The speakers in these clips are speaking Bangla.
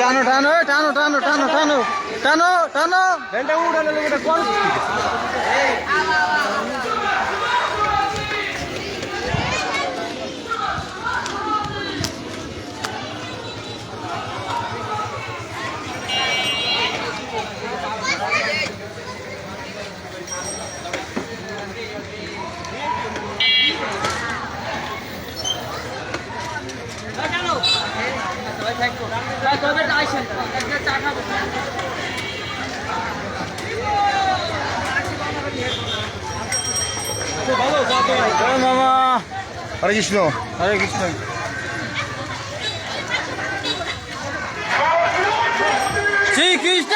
টানো টানো টানো টানো টানো টানো টানো টানো। ঘণ্টা উড়ালে কল হরে কৃষ্ণ হরে কৃষ্ণ শ্রীকৃষ্ণ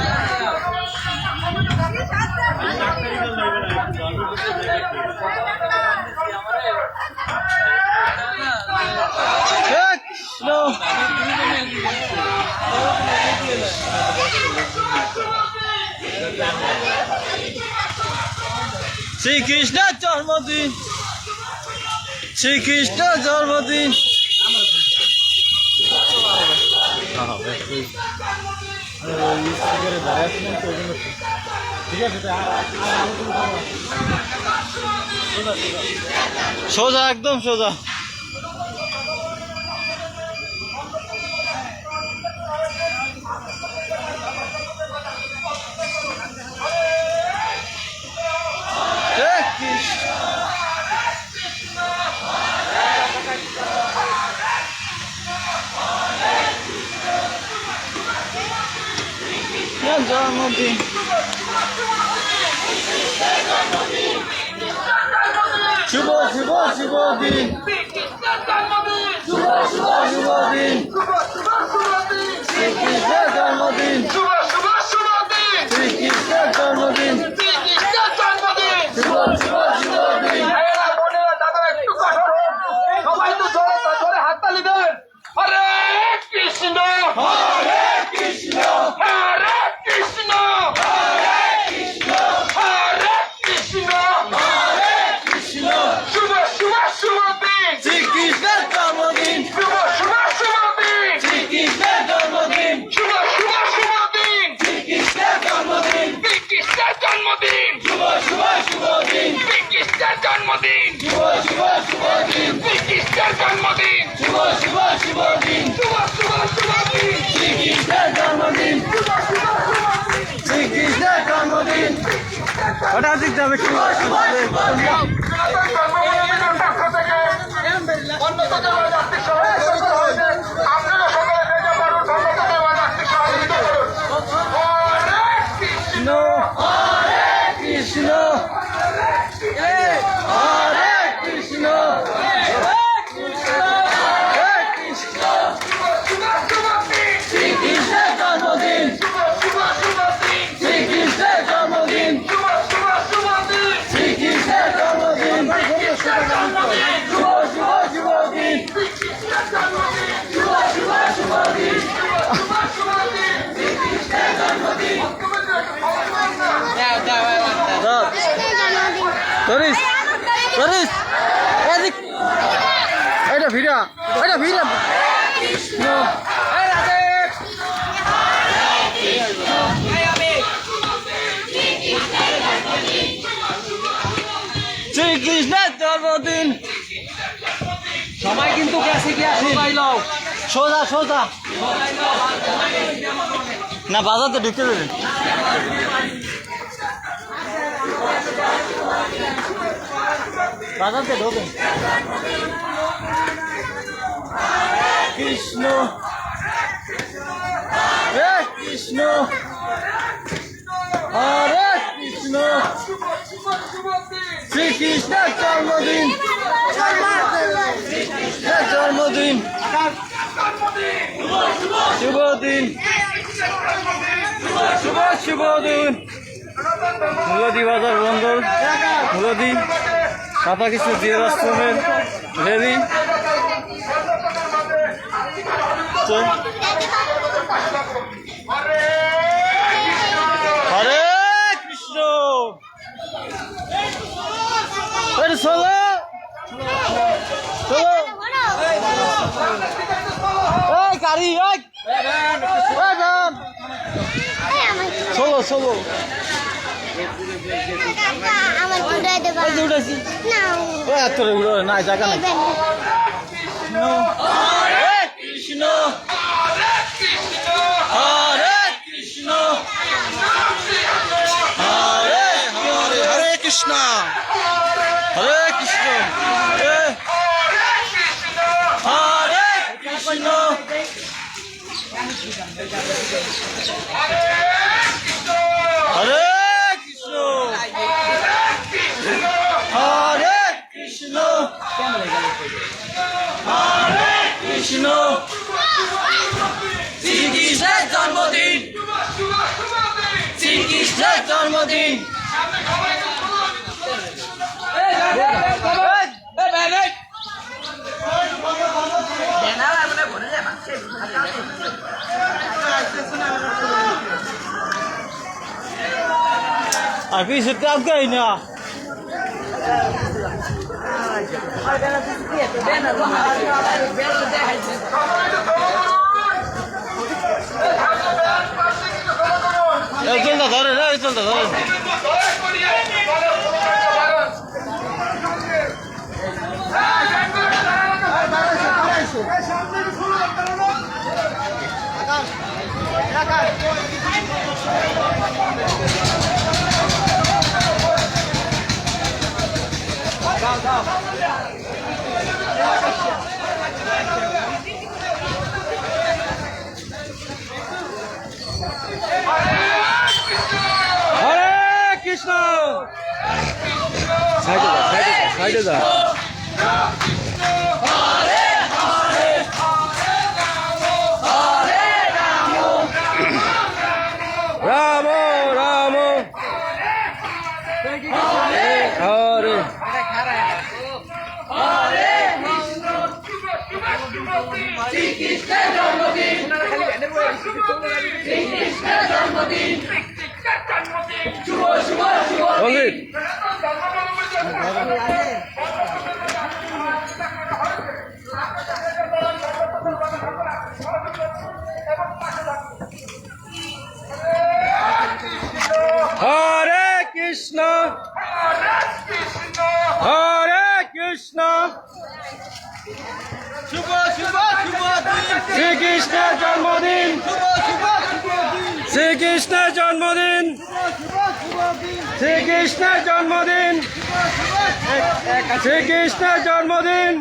শ্রীকৃষ্ণ জন্মদিন। শ্রীকৃষ্ণ জন্মদিন। দাঁড়াচ্ছি সোজা একদম সোজা Ya canım değil. শুভ দিন জন্মদিন শুভ শুভ শুভ দিন জন্মদিন। জন্মদিন শ্রীকৃষ্ণের জন্মদিন শ্রীকৃষ্ণের জন্মদিন শ্রীকৃষ্ণের জন্মদিন ওটা দিতে হবে ধরিস ধরিস এদিক। এটা ভিড়া এটা সবাই কিন্তু কাছে গিয়া সবাই লও সোজা সোজা। না বাজাতে ঢুকে দেবে। বাজাতে ঢোকেন। কৃষ্ণ। হে কৃষ্ণ। হরে কৃষ্ণ। শ্রীকৃষ্ণের জন্মদিন। শ্রীকৃষ্ণের জন্মদিন। শুভ দিন। শুভ শুভ দিন। মুলাদি বাজার বন্দর মুলাদি সাতা কিছু জিয়ার আশ্রমের রেলি চল। হরে কৃষ্ণ চলো চলো এই গাড়ি এই চলো চলো দেবা এই যে উঠেছি না ওই এত উড়ো নাই জায়গা নাই হরে কৃষ্ণ হরে কৃষ্ণ হরে হরে হরে কৃষ্ণ হরে কৃষ্ণ এ, হরে কৃষ্ণ হরে কৃষ্ণ হরে কৃষ্ণ হরে কৃষ্ণ শ্রীকৃষ্ণের জন্মদিন শ্রীকৃষ্ণের জন্মদিন আর পিছু কাপ গাই না এই চলতে ধরেন এই চলতে ধরেন হরে কৃষ্ণ সাইডে যা সাইডে যা রাম রাম। হরে। বলিন হরে কৃষ্ণ। হরে কৃষ্ণ। শুভ শুভ শুভ শ্রীকৃষ্ণের জন্মদিন। শ্রীকৃষ্ণের জন্মদিন। শ্রীকৃষ্ণের জন্মদিন। শ্রীকৃষ্ণের জন্মদিন।